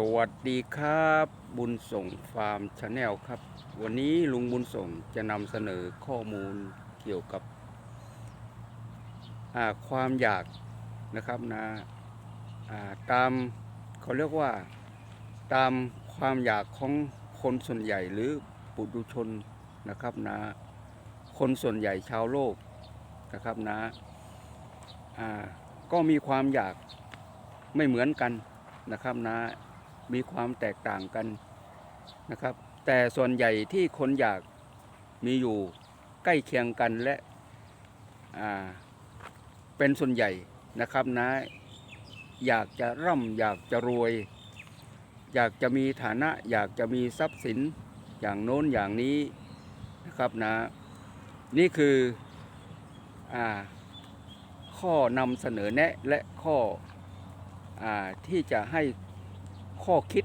สวัสดีครับ บุญส่งฟาร์มชาแนลครับ วันนี้ลุงบุญส่งจะนำเสนอข้อมูลเกี่ยวกับความอยากนะครับนะาตามเขาเรียกว่าตามความอยากของคนส่วนใหญ่หรือปุถุชนนะครับนะคนส่วนใหญ่ชาวโลกนะครับนะอ่าก็มีความอยากไม่เหมือนกันนะครับนะ มีความแตกต่างกันนะครับ แต่ส่วนใหญ่ที่คนอยากมีอยู่ใกล้เคียงกันและเป็นส่วนใหญ่นะครับนะอยากจะร่ำอยากจะรวย อยากจะมีฐานะอยากจะมีทรัพย์สินอย่างโน้นอย่างนี้นะครับนะนี่คืออข้อนำเสนอแนะและข้ออที่จะให้ ข้อคิด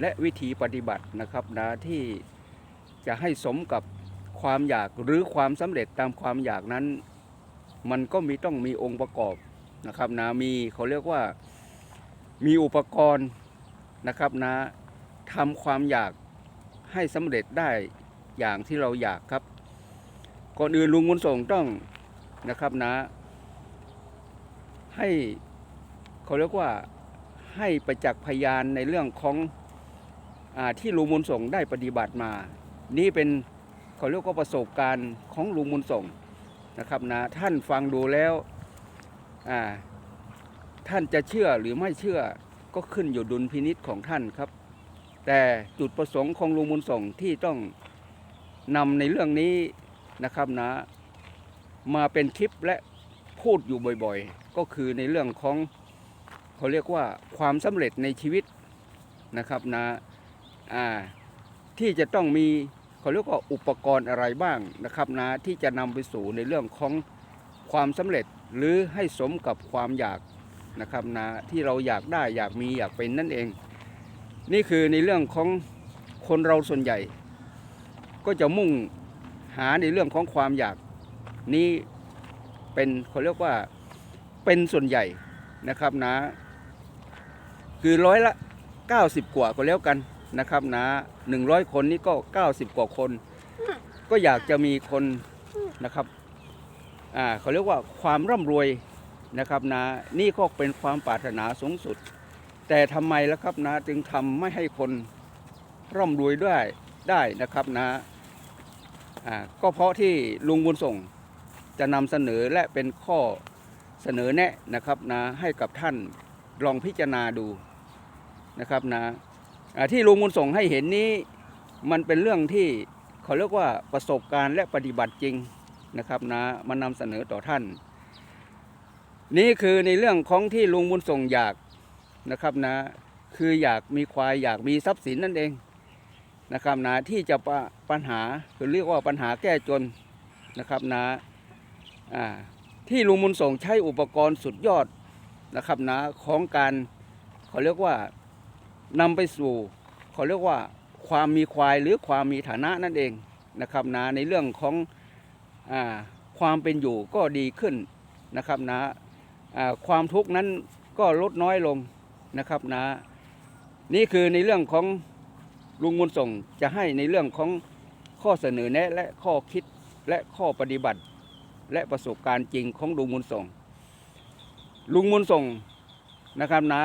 และวิธีปฏิบัตินะครับนะที่จะให้สมกับความอยากหรือความสำเร็จตามความอยากนั้น มันก็มีต้องมีองค์ประกอบนะครับนะมีเขาเรียกว่ามีอุปกรณ์นะครับนะทำความอยากให้สำเร็จได้อย่างที่เราอยากครับ ก่อนอื่นลุงมุนส่งต้องนะครับนะ ให้เขาเรียกว่า ให้ประจักษ์พยานในเรื่องของอที่ลุงมุนส่งได้ปฏิบัติมา นี่เป็นเขาเรียกว่าประสบการณ์ของลุงมุนส่งนะครับนะท่านฟังดูแล้วท่านจะเชื่อหรือไม่เชื่อก็ขึ้นอยู่ดุลพินิษของท่านครับ แต่จุดประสงค์ของลุงมุนส่งที่ต้องนำในเรื่องนี้นะครับนะมาเป็นคลิปและพูดอยู่บ่อยๆ ก็คือในเรื่องของ เขาเรียกว่าความสำเร็จในชีวิตนะครับนะอ่าที่จะต้องมีเขาเรียกว่าอุปกรณ์อะไรบ้างนะครับนะที่จะนำไปสู่ในเรื่องของความสำเร็จหรือให้สมกับความอยากนะครับนะที่เราอยากได้อยากมีอยากเป็นนั่นเอง นี่คือในเรื่องของคนเราส่วนใหญ่ ก็จะมุ่งหาในเรื่องของความอยากนี้เป็นเขาเรียกว่าเป็นส่วนใหญ่นะครับนะ คือร้อยละ 90 กว่าก็แล้วกันนะครับนะ100 คนนี่ก็ 90 กว่าคน ก็อยากจะมีคนนะครับอ่าเขาเรียกว่าความร่ำรวยนะครับนะนี่ก็เป็นความปรารถนาสูงสุด แต่ทำไมล่ะครับนะจึงทำไม่ให้คนร่ำรวยได้ได้นะครับนะอ่าก็เพราะที่ลุงบุญส่งจะนำเสนอและเป็นข้อเสนอแนะนะครับนะให้กับท่านลองพิจารณาดู นะครับนะอ่าที่ลุงบุญส่งให้เห็นนี้มันเป็นเรื่องที่เขาเรียกว่าประสบการณ์และปฏิบัติจริงนะครับนะมานำเสนอต่อท่าน นี่คือในเรื่องของที่ลุงบุญส่งอยากนะครับนะคืออยากมีควายอยากมีทรัพย์สินนั่นเองนะครับนะที่จะปะปัญหาคือเรียกว่าปัญหาแก้จนนะครับนะอ่าที่ลุงมุนส่งใช้อุปกรณ์สุดยอดนะครับนะของการเขาเรียกว่า นำไปสู่เขาเรียกว่าความมีควายหรือความมีฐานะนั่นเองนะครับนะในเรื่องของอความเป็นอยู่ก็ดีขึ้นนะครับนะอ่าความทุกข์นั้นก็ลดน้อยลงนะครับนะนี่คือในเรื่องของลุงมุนส่งจะให้ในเรื่องของข้อเสนอแนะและข้อคิดและข้อปฏิบัติ และประสบการณ์จริงของลุงมุนส่ง ลุงมุนส่งนะครับนะ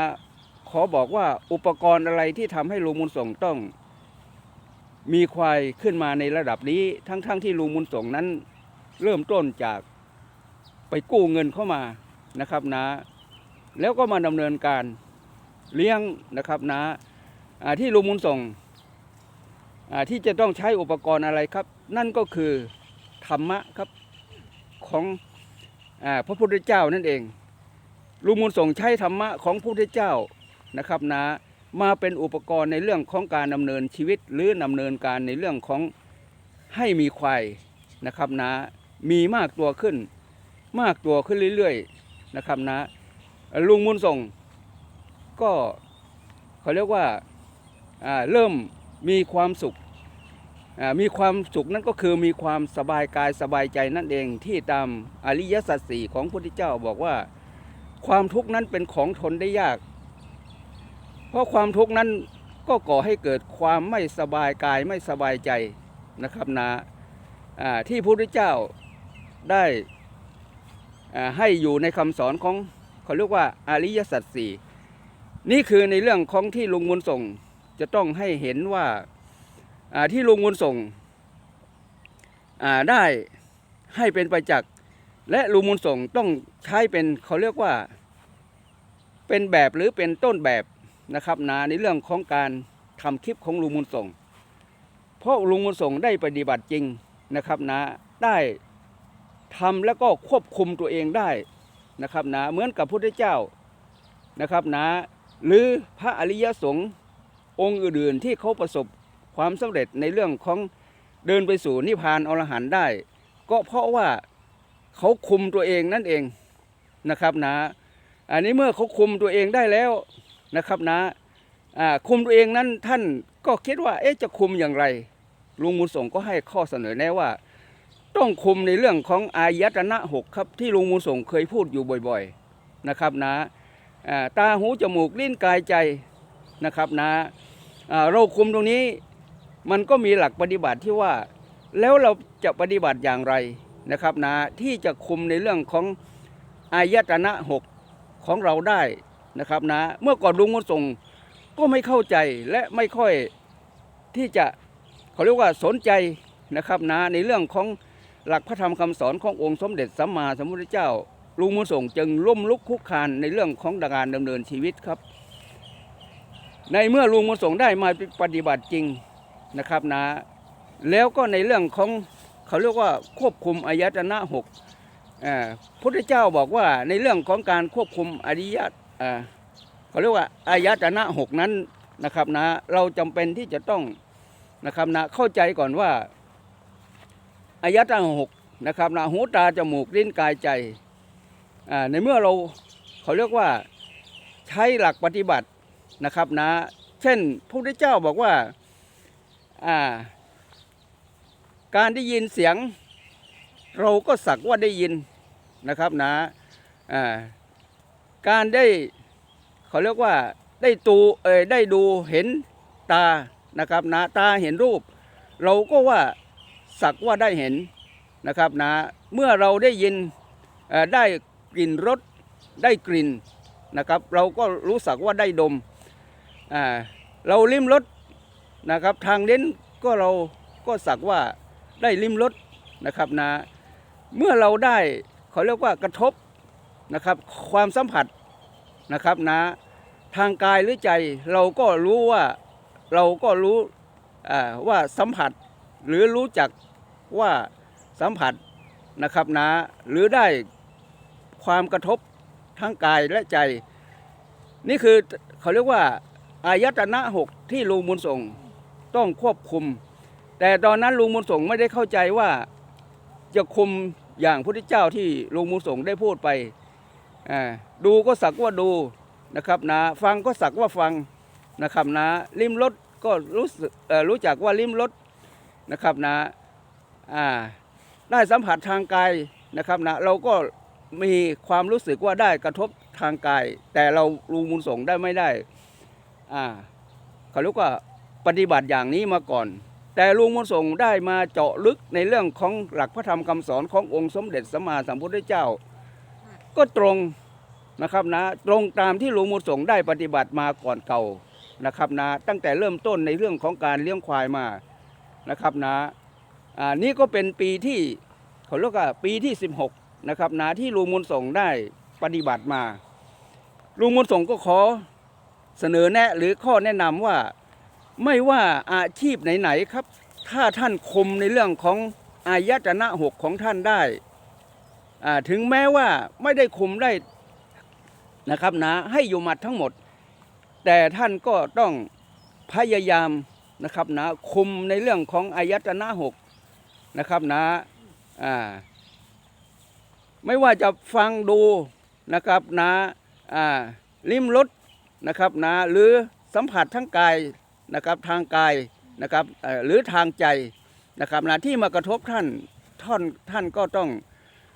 ขอบอกว่าอุปกรณ์อะไรที่ทำให้ลุงมุนส่งต้อง มีควายขึ้นมาในระดับนี้ ทั้งๆทที่ลุงมุนส่งนั้น เริ่มต้นจากไปกู้เงินเข้ามานะครับนะ แล้วก็มาดำเนินการเลี้ยงนะครับนะอ่าที่ลุงมุนส่งที่จะต้องใช้อุปกรณ์อะไรครับ นั่นก็คือธรรมะครับของอพระพุทธเจ้านั่นเองลุงมูลส่งใช้ธรรมะของพระพุทธเจ้า นะครับนะมาเป็นอุปกรณ์ในเรื่องของการดำเนินชีวิตหรือดำเนินการในเรื่องของให้มีควายนะครับนะมีมากตัวขึ้น มากตัวขึ้นเรื่อยๆนะครับนะลุงมูลส่ง ก็เขาเรียกว่าเริ่มมีความสุขมีความสุขนั่นก็คือมีความสบายกายสบายใจนั่นเองที่ตามอริยสัจสี่ของพระพุทธเจ้าบอกว่า ความทุกข์นั้นเป็นของทนได้ยาก เพราะความทุกข์นั้นก็ก่อให้เกิดความไม่สบายกายไม่สบายใจนะครับนะอ่าที่พระพุทธเจ้าได้ให้อยู่ในคำสอนของเขาเรียกว่าอริยสัจสี่นี่คือในเรื่องของที่ลุงมุนส่งจะต้องให้เห็นว่าที่ลุงมุนส่งได้ให้เป็นไปจากและลุงมุนส่งต้องใช้เป็นเขาเรียกว่าเป็นแบบหรือเป็นต้นแบบ นะครับนะในเรื่องของการทำคลิปของลุงมุนส่ง เพราะลุงมุนส่งได้ปฏิบัติจริงนะครับนะได้ทำแล้วก็ควบคุมตัวเองได้นะครับนะเหมือนกับพระพุทธเจ้านะครับนะหรือพระอริยสงฆ์องค์อื่นๆที่เขาประสบความสำเร็จในเรื่องของเดินไปสู่นิพพานอรหันต์ได้ ก็เพราะว่าเขาคุมตัวเองนั่นเองนะครับนะอันนี้เมื่อเขาคุมตัวเองได้แล้ว นะครับนะอ่าคุมตัวเองนั้นท่านก็คิดว่าเอ๊ะจะคุมอย่างไรลุงมุนส่งก็ให้ข้อเสนอแนะว่า ต้องคุมในเรื่องของอายตนะหกครับที่ลุงมุนส่งเคยพูดอยู่บ่อยๆนะครับนะอ่าตาหูจมูกลิ้นกายใจนะครับนะอ่าเราคุมตรงนี้มันก็มีหลักปฏิบัติที่ว่า แล้วเราจะปฏิบัติอย่างไรนะครับนะที่จะคุมในเรื่องของอายตนะหกของเราได้ นะครับนะเมื่อก่อนลุงมุนส่งก็ไม่เข้าใจและไม่ค่อยที่จะเขาเรียกว่าสนใจนะครับนะในเรื่องของหลักพระธรรมคำสอนขององค์สมเด็จสัมมาสัมพุทธเจ้าลุงมุส่งจึงล้มลุกคุกคานในเรื่องของการดำเนินชีวิตครับ ในเมื่อลุงมุส่งได้มาปฏิบัติจริงนะครับนะ แล้วก็ในเรื่องของเขาเรียกว่าควบคุมอายตนะหกพุทธเจ้าบอกว่าในเรื่องของการควบคุมอริยะ เขาเรียกว่าอายตนะหกนั้นนะครับนะเราจำเป็นที่จะต้องนะครับนะเข้าใจก่อนว่าอายตนะหกนะครับนะหูตาจมูกลิ้นกายใจในเมื่อเราเขาเรียกว่าใช้หลักปฏิบัตินะครับนะ เช่นพระพุทธเจ้าบอกว่าการได้ยินเสียง เราก็สักว่าได้ยินนะครับนะอ่า การได้เขาเรียกว่าได้ตูเอ่ยได้ดูเห็นตานะครับนะตาเห็นรูป เราก็ว่าสักว่าได้เห็นนะครับนะเมื่อเราได้ยินเออได้กลิ่นรสได้กลิ่นนะครับ เราก็รู้สักว่าได้ดมอ่าเราลิ้มรสนะครับ ทางเล่นก็เราก็สักว่าได้ลิ้มรสนะครับนะเมื่อเราได้เขาเรียกว่ากระทบ นะครับ ความสัมผัสนะครับนะทางกายหรือใจเราก็รู้ว่าเราก็รู้ว่าสัมผัสหรือรู้จักว่าสัมผัสนะครับนะหรือได้ความกระทบทั้งกายและใจ นี่คือเขาเรียกว่าอายตนะหกที่ลุงมุนส่งต้องควบคุม แต่ตอนนั้นลุงมุนส่งไม่ได้เข้าใจว่าจะคุมอย่างพระพุทธเจ้าที่ลุงมูสงได้พูดไป ดูก็สักว่าดูนะครับนะฟังก็สักว่าฟังนะครับนะลิมรสก็รู้สึกรู้จักว่าลิมรสนะครับนะอ่าได้สัมผัสทางกายนะครับนะเราก็มีความรู้สึกว่าได้กระทบทางกาย แต่เราลุงมูลส่งได้ไม่ได้อ่าเขาเรียกว่าปฏิบัติอย่างนี้มาก่อน แต่ลุงมุนส่งได้มาเจาะลึกในเรื่องของหลักพระธรรมคำสอนขององค์สมเด็จสัมมาสัมพุทธเจ้า ก็ตรงนะครับนะตรงตามที่หลุงมุนส่งได้ปฏิบัติมาก่อนเก่านะครับนะตั้งแต่เริ่มต้นในเรื่องของการเลี้ยงควายมานะครับนะอ่านี่ก็เป็นปีที่เขาเรียกว่าปีที่ 16นะครับนะที่หลุงมุนส่งได้ปฏิบัติมาหลุงมุนส่งก็ขอเสนอแนะหรือข้อแนะนำว่าไม่ว่าอาชีพไหนๆครับ ถ้าท่านคมในเรื่องของอายตนะหกของท่านได้ ถึงแม้ว่าไม่ได้คุมได้นะครับนะให้อยู่หมัดทั้งหมด แต่ท่านก็ต้องพยายามนะครับนะคุมในเรื่องของอายตนะหกนะครับนะอ่าไม่ว่าจะฟังดูนะครับนะลิ้มรสนะครับนะหรือสัมผัสทั้งกายนะครับทางกายนะครับหรือทางใจนะครับนะที่มากระทบท่านท่านท่านก็ต้อง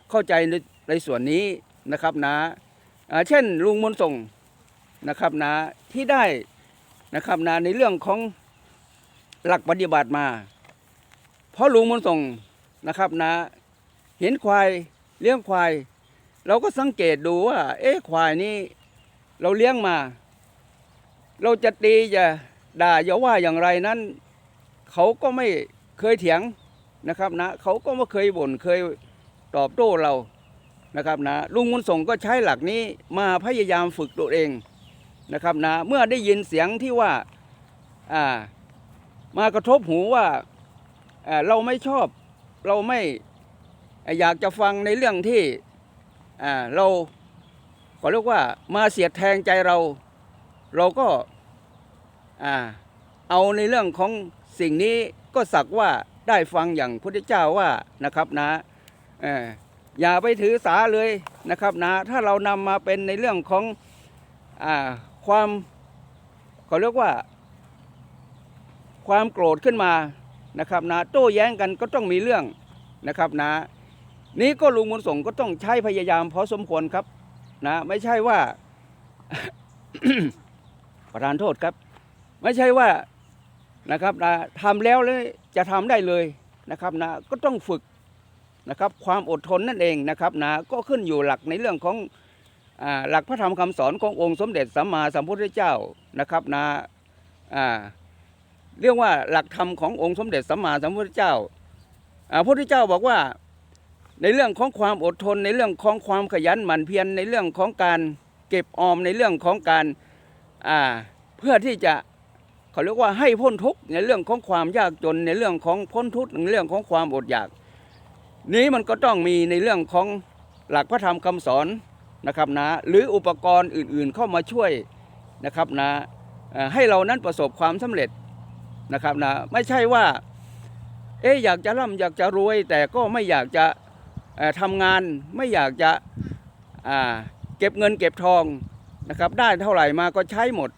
เข้าใจในในส่วนนี้นะครับนะอ่าเช่นลุงมนต์ส่งนะครับนะที่ได้นะครับนะในเรื่องของหลักปฏิบัติมา เพราะลุงมนส่งนะครับนะเห็นควายเลี้ยงควาย เราก็สังเกตดูว่า เอ๊ะควายนี้เราเลี้ยงมา เราจะตีจะด่าอย่าว่าอย่างไรนั้น เขาก็ไม่เคยเถียงนะครับนะเขาก็ไม่เคยบ่นเคย ตอบโต้เรานะครับนะลุงมุนส่งก็ใช้หลักนี้มาพยายามฝึกตัวเองนะครับนะเมื่อได้ยินเสียงที่ว่าอ่ามากระทบหูว่าเราไม่ชอบเราไม่อยากจะฟังในเรื่องที่เราขอเรียกว่ามาเสียดแทงใจเรา เราก็เอาในเรื่องของสิ่งนี้ก็สักว่าได้ฟังอย่างพุทธเจ้าว่านะครับนะ อย่าไปถือสาเลยนะครับนะถ้าเรานำมาเป็นในเรื่องของอความเขาเรียกว่า ความโกรธขึ้นมานะครับนะโต้แย้งกันก็ต้องมีเรื่องนะครับนะนี้ก็ลุงมุนส่งก็ต้องใช้พยายามพอสมควรครับนะไม่ใช่ว่าประธานโทษครับ ไม่ใช่ว่านะครับนะทำแล้วเลยจะทำได้เลยนะครับนะก็ต้องฝึก นะครับความอดทนนั่นเองนะครับนะก็ขึ้นอยู่หลักในเรื่องของอหลักพระธรรมคำสอนขององค์สมเด็จสัมมาสัมพุทธเจ้านะครับนะอ่าเรียกว่าหลักธรรมขององค์สมเด็จสัมมาสัมพุทธเจ้าพระพุทธเจ้าบอกว่าในเรื่องของความอดทน ในเรื่องของความขยันหมั่นเพียรในเรื่องของการเก็บออมในเรื่องของการาเพื่อที่จะเขาเรียกว่าให้พ้นทุกข์ในเรื่องของความยากจนในเรื่องของพ้นทุกข์ในเรื่องของความอดอยาก นี้มันก็ต้องมีในเรื่องของหลักพระธรรมคำสอนนะครับนะหรืออุปกรณ์อื่นๆเข้ามาช่วยนะครับนะให้เรานั้นประสบความสำเร็จนะครับนะไม่ใช่ว่าเอ๊อยากจะร่ำอยากจะรวย แต่ก็ไม่อยากจะเอ่อทำงานไม่อยากจะเก็บเงินเก็บทองนะครับได้เท่าไหร่มาก็ใช้หมด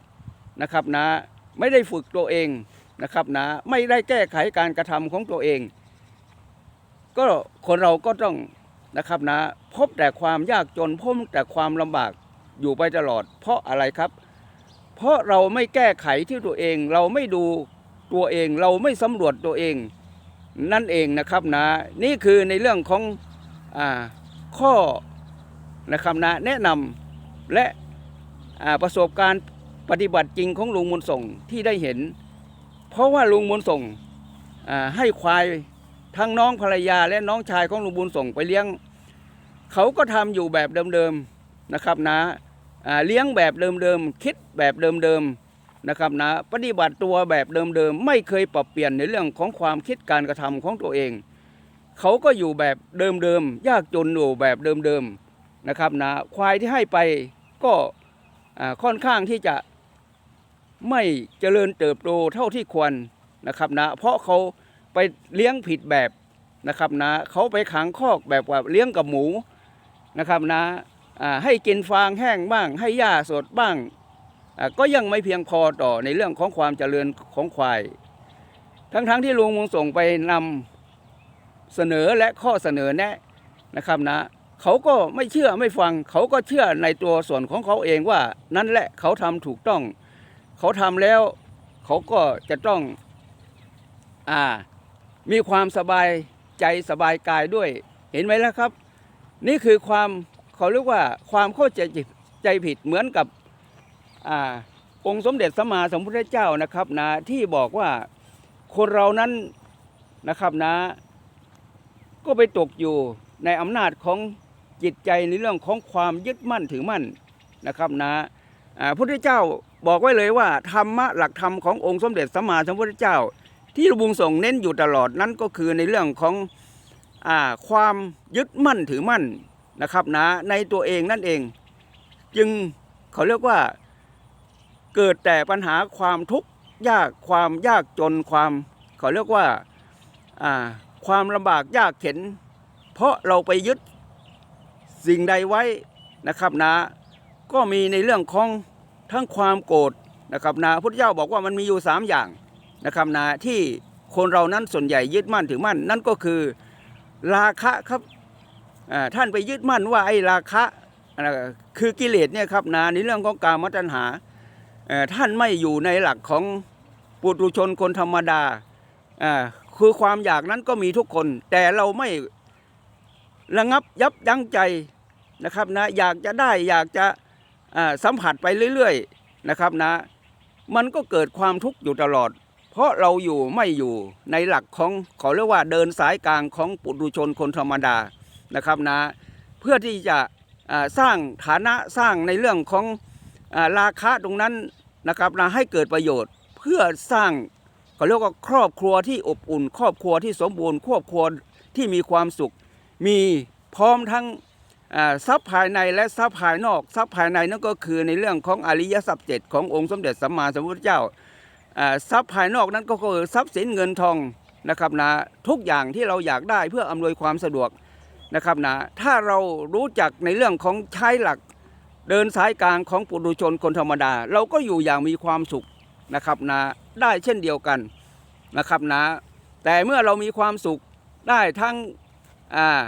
นะครับนะไม่ได้ฝึกตัวเองนะครับนะไม่ได้แก้ไขการกระทำของตัวเอง ก็คนเราก็ต้องนะครับนะ พบแต่ความยากจนพบแต่ความลำบากอยู่ไปตลอด เพราะอะไรครับ เพราะเราไม่แก้ไขที่ตัวเอง เราไม่ดูตัวเอง เราไม่สำรวจตัวเอง นั่นเองนะครับนะ นี่คือในเรื่องของอข้อนะครับนะแนะนำและประสบการณ์ปฏิบัติจริงของลุงมุนส่งที่ได้เห็น เพราะว่าลุงมุนส่งให้ควาย ทั้งน้องภรรยาและน้องชายของลุงบุญส่งไปเลี้ยง เขาก็ทำอยู่แบบเดิมๆนะครับนะอ่าเลี้ยงแบบเดิมๆคิดแบบเดิมๆนะครับนะปฏิบัติตัวแบบเดิมๆไม่เคยปรับเปลี่ยนในเรื่องของความคิดการกระทำของตัวเอง เขาก็อยู่แบบเดิมๆยากจนอยู่แบบเดิมๆนะครับนะควายที่ให้ไปก็ค่อนข้างที่จะไม่เจริญเติบโตเท่าที่ควรนะครับนะเพราะเขา ไปเลี้ยงผิดแบบนะครับนะเขาไปขังคอกแบบว่าเลี้ยงกับหมูนะครับนะอ่าให้กินฟางแห้งบ้าง ให้หญ้าสดบ้าง ก็ยังไม่เพียงพอต่อในเรื่องของความเจริญของควาย ทั้งๆที่ลุงมงส่งไปนำเสนอและข้อเสนอแนะนะครับนะเขาก็ไม่เชื่อไม่ฟัง เขาก็เชื่อในตัวส่วนของเขาเองว่า นั่นแหละเขาทำถูกต้อง เขาทำแล้ว เขาก็จะต้องอ่า มีความสบายใจสบายกายด้วย เห็นไหมล่ะครับ นี่คือความเขาเรียกว่าความเข้าใจผิดใจผิดเหมือนกับอาองค์สมเด็จสมมาสัมพุทธเจ้านะครับนะที่บอกว่าคนเรานั้นนะครับนะ ก็ไปตกอยู่ในอำนาจของจิตใจในเรื่องของความยึดมั่นถือมั่นนะครับนะอ่าพระพุทธเจ้าบอกไว้เลยว่าธรรมะหลักธรรมขององค์สมเด็จสมมาสัมพุทธเจ้า ที่หลวงปู่ส่งเน้นอยู่ตลอดนั่นก็คือในเรื่องของอความยึดมั่นถือมั่นนะครับนะในตัวเองนั่นเอง จึงเขาเรียกว่าเกิดแต่ปัญหาความทุกข์ยากความยากจนความเขาเรียกว่าความลำบากยากเข็น เพราะเราไปยึดสิ่งใดไว้นะครับนะก็มีในเรื่องของทั้งความโกรธนะครับนะพุทธเจ้าบอกว่ามันมีอยู่สามอย่าง นะครับนะที่คนเรานั้นส่วนใหญ่ยึดมั่นถือมั่น นั่นก็คือราคะครับท่านไปยึดมั่นว่าไอ้ราคะอ่าคือกิเลสเนี่ยครับนะในเรื่องของกามตัณหาท่านไม่อยู่ในหลักของปุถุชนคนธรรมดาคือความอยากนั้นก็มีทุกคน แต่เราไม่ระงับยับยั้งใจนะครับนะอยากจะได้อยากจะสัมผัสไปเรื่อย ๆ นะครับนะ มันก็เกิดความทุกข์อยู่ตลอด เพราะเราอยู่ไม่อยู่ในหลักของเขาเรียกว่าเดินสายกลางของปุถุชนคนธรรมดานะครับนะ เพื่อที่จะสร้างฐานะสร้างในเรื่องของราคะตรงนั้นนะครับนะให้เกิดประโยชน์เพื่อสร้างเขาเรียกว่าครอบครัวที่อบอุ่น ครอบครัวที่สมบูรณ์ครอบครัวที่มีความสุข มีพร้อมทั้งทรัพย์ภายในและทรัพย์ภายนอกทรัพย์ภายในนั่นก็คือในเรื่องของอริยทรัพย์เจ็ดขององค์สมเด็จสัมมาสัมพุทธเจ้า ทรัพย์ภายนอกนั้นก็คือทรัพย์สินเงินทองนะครับนะทุกอย่างที่เราอยากได้เพื่ออำนวยความสะดวกนะครับนะถ้าเรารู้จักในเรื่องของใช้หลักเดินสายกลางของปุถุชนคนธรรมดา เราก็อยู่อย่างมีความสุขนะครับนะได้เช่นเดียวกันนะครับนะแต่เมื่อเรามีความสุขได้ทั้งา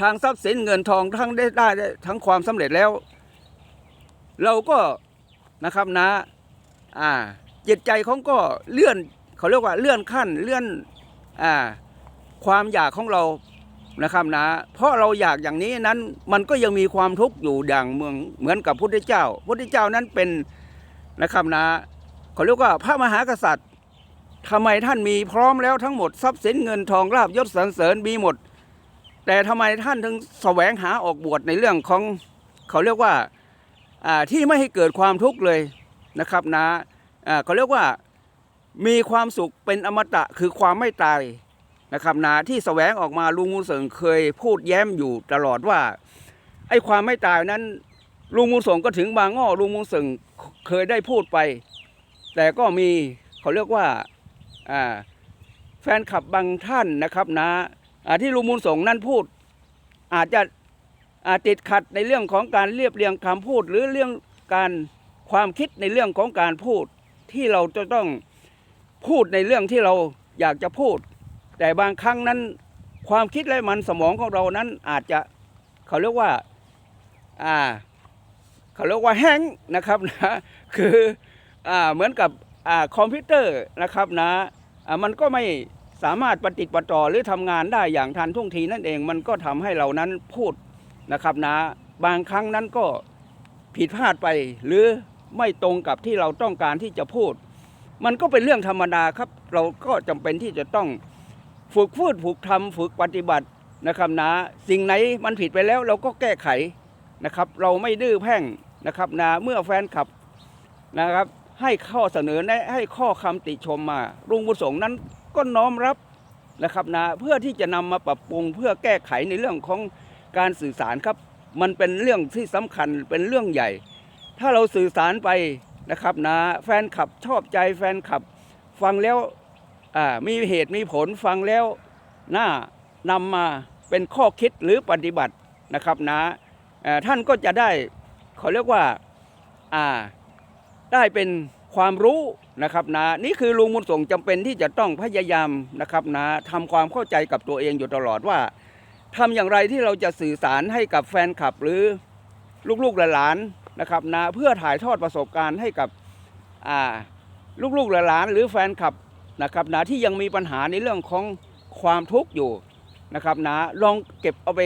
ทางทรัพย์สินเงินทองทั้งได้ได้ทั้งความสำเร็จแล้ว เราก็นะครับนะอ่า จิตใจของก็เลื่อนเขาเรียกว่าเลื่อนขั้นเลื่อนอ่าความอยากของเรานะครับนะ เพราะเราอยากอย่างนี้นั้นมันก็ยังมีความทุกข์อยู่อย่างเมืองเหมือนกับพุทธเจ้า พุทธเจ้านั้นเป็นนะครับนะเขาเรียกว่าพระมหากษัตริย์ทำไมท่านมีพร้อมแล้วทั้งหมดทรัพย์สินเงินทองลาบยศสรรเสริญมีหมด แต่ทำไมท่านถึงแสวงหาออกบวชในเรื่องของเขาเรียกว่าอ่าที่ไม่ให้เกิดความทุกข์เลยนะครับนะอ่า เขาเรียกว่ามีความสุขเป็นอมตะคือความไม่ตายนะครับนะที่แสวงออกมาลุงมูลเสิงเคยพูดแย้มอยู่ตลอดว่าไอ้ความไม่ตายนั้นลุงมูลสงก็ถึงบางอ้อลุงมูลเสิงเคยได้พูดไป แต่ก็มีเขาเรียกว่าอ่าแฟนคลับบางท่านนะครับนะอ่าที่ลุงมูลสงนั้นพูดอาจจะติดขัดในเรื่องของการเรียบเรียงคำพูด หรือเรื่องการความคิดในเรื่องของการพูด ที่เราจะต้องพูดในเรื่องที่เราอยากจะพูด แต่บางครั้งนั้นความคิดและมันสมองของเรานั้นอาจจะเขาเรียกว่าอ่าเขาเรียกว่าแห้งนะครับนะคืออ่าเหมือนกับอ่าคอมพิวเตอร์นะครับนะอ่ามันก็ไม่สามารถปฏิดประต่อหรือทำงานได้อย่างทันท่วงทีนั่นเองมันก็ทำให้เรานั้นพูดนะครับนะบางครั้งนั้นก็ผิดพลาดไปหรือ ไม่ตรงกับที่เราต้องการที่จะพูด มันก็เป็นเรื่องธรรมดาครับ เราก็จำเป็นที่จะต้องฝึกพูดฝึกทำฝึกปฏิบัตินะครับนะสิ่งไหนมันผิดไปแล้วเราก็แก้ไขนะครับ เราไม่ดื้อแพ่งนะครับนะเมื่อแฟนคลับนะครับ ให้ข้อเสนอแนะให้ข้อคำติชมมาลุงบุญสงฆ์นั้นก็น้อมรับนะครับนะเพื่อที่จะนำมาปรับปรุงเพื่อแก้ไขในเรื่องของการสื่อสารครับ มันเป็นเรื่องที่สำคัญเป็นเรื่องใหญ่ ถ้าเราสื่อสารไปนะครับนะแฟนคลับชอบใจแฟนคลับฟังแล้วมีเหตุมีผลฟังแล้วน่านำมาเป็นข้อคิดหรือปฏิบัตินะครับนะท่านก็จะได้เขาเรียกว่าได้เป็นความรู้นะครับนะนี่คือลุงมุนส่งจำเป็นที่จะต้องพยายามนะครับนะทำความเข้าใจกับตัวเองอยู่ตลอดว่าทำอย่างไรที่เราจะสื่อสารให้กับแฟนคลับหรือลูกๆหลาน นะครับนะเพื่อถ่ายทอดประสบการณ์ให้กับลูกๆหลานหรือแฟนคลับนะครับนะที่ยังมีปัญหาในเรื่องของความทุกข์อยู่นะครับนะลองเก็บเอาไป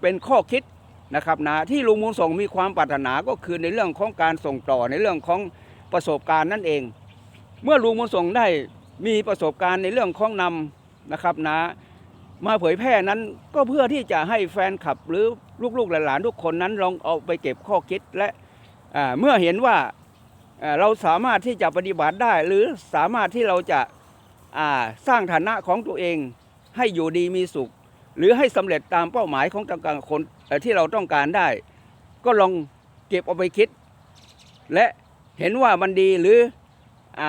เป็นข้อคิดนะครับนะที่ลุงมูลส่งมีความปรารถนาก็คือในเรื่องของการส่งต่อในเรื่องของประสบการณ์นั่นเอง เมื่อลุงมูลส่งได้มีประสบการณ์ในเรื่องของนำนะครับนะ มาเผยแพร่นั้นก็เพื่อที่จะให้แฟนคลับหรือลูกๆหลานๆทุกคนนั้นลองเอาไปเก็บข้อคิดและเมื่อเห็นว่าเราสามารถที่จะปฏิบัติได้ หรือสามารถที่เราจะาสร้างฐานะของตัวเอง ให้อยู่ดีมีสุข หรือให้สำเร็จตามเป้าหมายของต่างๆคนที่เราต้องการได้ ก็ลองเก็บเอาไปคิด และเห็นว่ามันดีหรืออ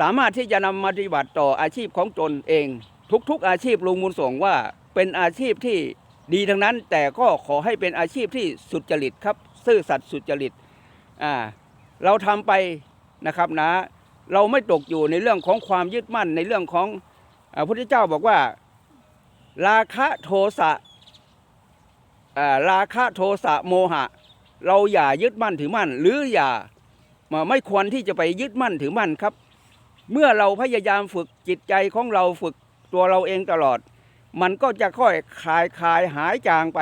สามารถที่จะนำมาปฏิบัติต่ออาชีพของตนเอง ทุกๆอาชีพลุงมูลส่งว่าเป็นอาชีพที่ดีทั้งนั้น แต่ก็ขอให้เป็นอาชีพที่สุจริตครับ ซื่อสัตย์สุจริตอ่าเราทำไปนะครับนะ เราไม่ตกอยู่ในเรื่องของความยึดมั่นในเรื่องของพระพุทธเจ้าบอกว่า ราคะโทสะาราคะโทสะโมหะ เราอย่ายึดมั่นถือมั่น หรืออย่าไม่ควรที่จะไปยึดมั่นถือมั่นครับ เมื่อเราพยายามฝึกจิตใจของเราฝึก ตัวเราเองตลอด มันก็จะค่อยคลายคลายหายจางไป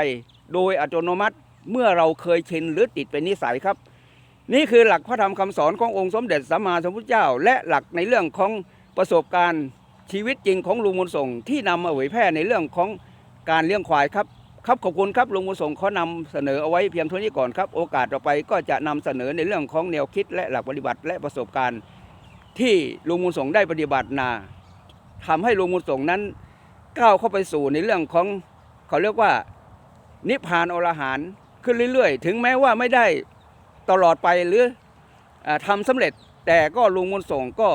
โดยอัตโนมัติเมื่อเราเคยชินหรือติดเป็นนิสัยครับ นี่คือหลักพระธรรมคำสอนขององค์สมเด็จสัมมาสัมพุทธเจ้า และหลักในเรื่องของประสบการณ์ชีวิตจริงของลุงมุนส่งที่นำมาเผยแพร่ในเรื่องของการเลี้ยงควายครับครับขอบคุณครับลุงบุญส่งเขานำเสนอเอาไว้เพียงเท่านี้ก่อนครับ โอกาสต่อไปก็จะนำเสนอในเรื่องของแนวคิดและหลักปฏิบัติและประสบการณ์ ที่ลุงบุญส่งได้ปฏิบัตินา ทำให้ลุงบุญส่งนั้นก้าวเข้าไปสู่ในเรื่องของเขาเรียกว่านิพพานอรหันต์ขึ้นเรื่อยๆ ถึงแม้ว่าไม่ได้ตลอดไปหรืออาทำสำเร็จแต่ก็ลุงบุญส่งก็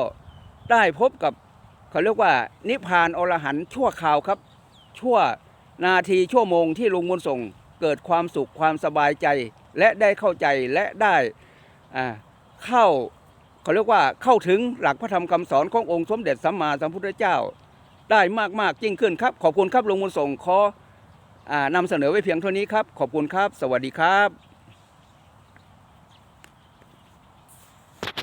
ได้พบกับเขาเรียกว่า นิพพานอรหันต์ชั่วคราวครับ ชั่วนาทีชั่วโมงที่ลุงบุญส่งเกิดความสุขความสบายใจและได้เข้าใจและได้เข้า เขาเรียกว่าเข้าถึงหลักพระธรรมคำสอนขององค์สมเด็จสัมมาสัมพุทธเจ้า ได้มากๆยิ่งขึ้นครับ ขอบคุณครับลุงมูลส่งขออนำเสนอไว้เพียงเท่านี้ครับ ขอบคุณครับ สวัสดีครับ